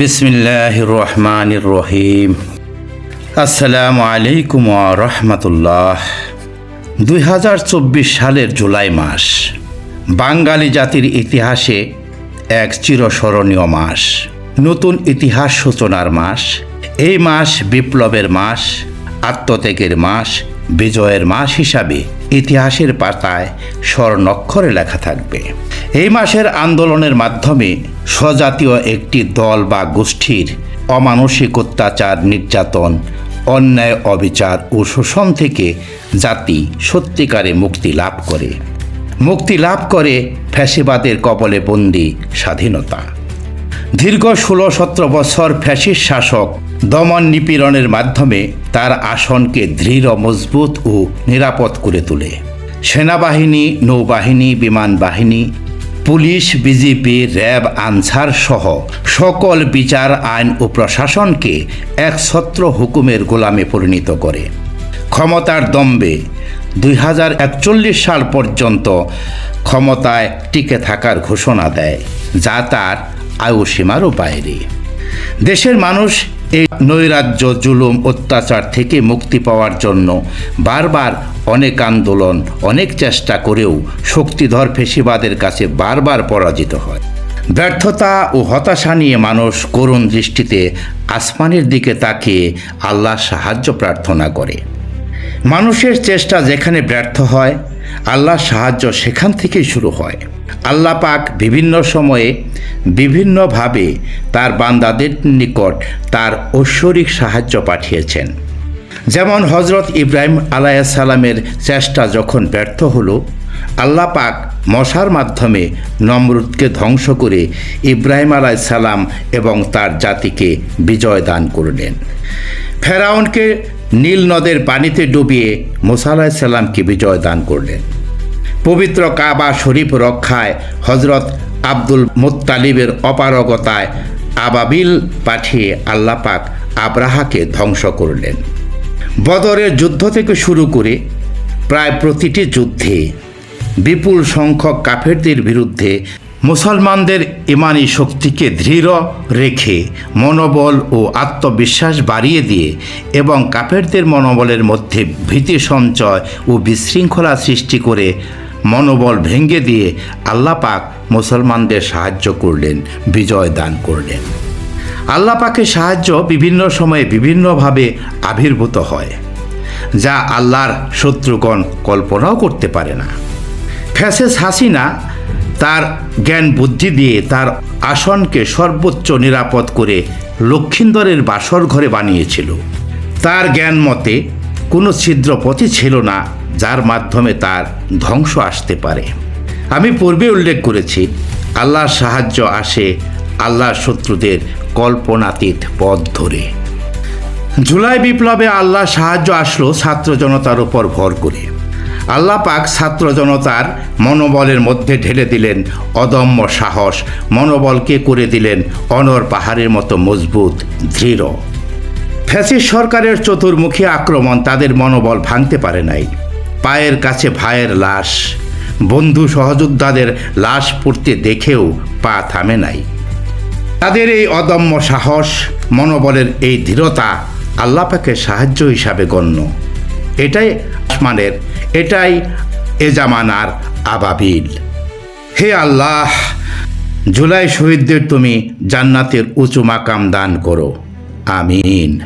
বিসমিল্লাহ রহমান রহিম। আসসালামু আলাইকুম রহমতুল্লাহ। দুই হাজার চব্বিশ সালের জুলাই মাস, বাঙালি জাতির ইতিহাসে এক চিরস্মরণীয় মাস। নতুন ইতিহাস সূচনার মাস, এই মাস বিপ্লবের মাস, আত্মত্যাগের মাস, বিজয়ের মাস হিসাবে ইতিহাসের পাতায় স্বর্ণক্ষরে লেখা থাকবে। এই মাসের আন্দোলনের মাধ্যমে স্বজাতীয় একটি দল বা গোষ্ঠীর অমানসিক অত্যাচার নির্যাতন, অন্যায়, অবিচার ও শোষণ থেকে জাতি সত্যিকারে মুক্তি লাভ করে। মুক্তি লাভ করে ফ্যাসিবাদের কবলে বন্দি স্বাধীনতা। দীর্ঘ ষোলো সতেরো বছর ফ্যাসিস শাসক দমন নিপীড়নের মাধ্যমে তার আসনকে দৃঢ়, মজবুত ও নিরাপদ করে তোলে। সেনাবাহিনী, নৌবাহিনী, বিমান বাহিনী পুলিশ, বিজেপি, র্যাব, আনসার সহ সকল বিচার আইন ও প্রশাসনকে এক ছত্র হুকুমের গোলামে পরিণত করে। ক্ষমতার দম্বে দুই হাজার একচল্লিশ সাল পর্যন্ত ক্ষমতায় টিকে থাকার ঘোষণা দেয়, যা তার আয়ু সীমারও বাইরে। দেশের মানুষ এই নৈরাজ্য, জুলুম, অত্যাচার থেকে মুক্তি পাওয়ার জন্য বারবার অনেক আন্দোলন, অনেক চেষ্টা করেও শক্তিধর ফেসিবাদের কাছে বারবার পরাজিত হয়। ব্যর্থতা ও হতাশা নিয়ে মানুষ করুণ দৃষ্টিতে আসমানের দিকে তাকিয়ে আল্লাহ সাহায্য প্রার্থনা করে। মানুষের চেষ্টা যেখানে ব্যর্থ হয়, আল্লাহর সাহায্য সেখান থেকেই শুরু হয়। আল্লাহ পাক বিভিন্ন সময়ে বিভিন্নভাবে তার বান্দাদের নিকট তার ঐশ্বরিক সাহায্য পাঠিয়েছেন। যেমন হজরত ইব্রাহিম আলাইসাল্লামের চেষ্টা যখন ব্যর্থ হলো, আল্লাহ পাক মশার মাধ্যমে নমরুদকে ধ্বংস করে ইব্রাহিম আলাইসাল্লাম এবং তার জাতিকে বিজয় দান করলেন। ফেরাউনকে নীল নদের পানিতে ডুবিয়ে মোসা আলাইসাল্লামকে বিজয় দান করলেন। পবিত্র কাবা শরীফ রক্ষায় হজরত আব্দুল মুত্তালিবের অপারগতায় আবাবিল পাঠিয়ে আল্লাপাক আব্রাহাকে ধ্বংস করলেন। বদরের যুদ্ধ থেকে শুরু করে প্রায় প্রতিটি যুদ্ধে বিপুল সংখ্যক কাফেরদের বিরুদ্ধে মুসলমানদের ইমানি শক্তিকে দৃঢ় রেখে মনোবল ও আত্মবিশ্বাস বাড়িয়ে দিয়ে এবং কাফেরদের মনোবলের মধ্যে ভীতি সঞ্চয় ও বিশৃঙ্খলা সৃষ্টি করে মনোবল ভেঙে দিয়ে আল্লাপাক মুসলমানদের সাহায্য করলেন, বিজয় দান করলেন। আল্লাহ পাকের সাহায্য বিভিন্ন সময়ে বিভিন্নভাবে আবির্ভূত হয়, যা আল্লাহর শত্রুগণ কল্পনাও করতে পারে না। ফ্যাসেস হাসিনা তার জ্ঞান বুদ্ধি দিয়ে তার আসনকে সর্বোচ্চ নিরাপদ করে লক্ষিন্দরের বাসর ঘরে বানিয়েছিল। তার জ্ঞান মতে কোনো ছিদ্র ছিদ্রপথই ছিল না, যার মাধ্যমে তার ধ্বংস আসতে পারে। আমি পূর্বে উল্লেখ করেছি, আল্লাহর সাহায্য আসে আল্লাহর শত্রুদের কল্পনাতীত পথ ধরে। জুলাই বিপ্লবে আল্লাহ সাহায্য আসলো ছাত্র জনতার উপর ভর করে। আল্লাহ পাক ছাত্র জনতার মনোবলের মধ্যে ঢেলে দিলেন অদম্য সাহস, মনোবলকে করে দিলেন অনর পাহাড়ের মতো মজবুত, দৃঢ়। ফ্যাসিস সরকারের চতুর্মুখী আক্রমণ তাদের মনোবল ভাঙতে পারে নাই। পায়ের কাছে ভাইয়ের লাশ, বন্ধু সহযোদ্ধাদের লাশ পড়তে দেখেও পা থামে নাই। তাদের এই অদম্য সাহস, মনোবলের এই দৃঢ়তা আল্লাহ পাকের সাহায্য হিসাবে গণ্য। এটাই আসমানের, এটাই এ জামানার আবাবিল। হে আল্লাহ, জুলাই শহীদদের তুমি জান্নাতের উঁচু মাকাম দান করো। আমিন।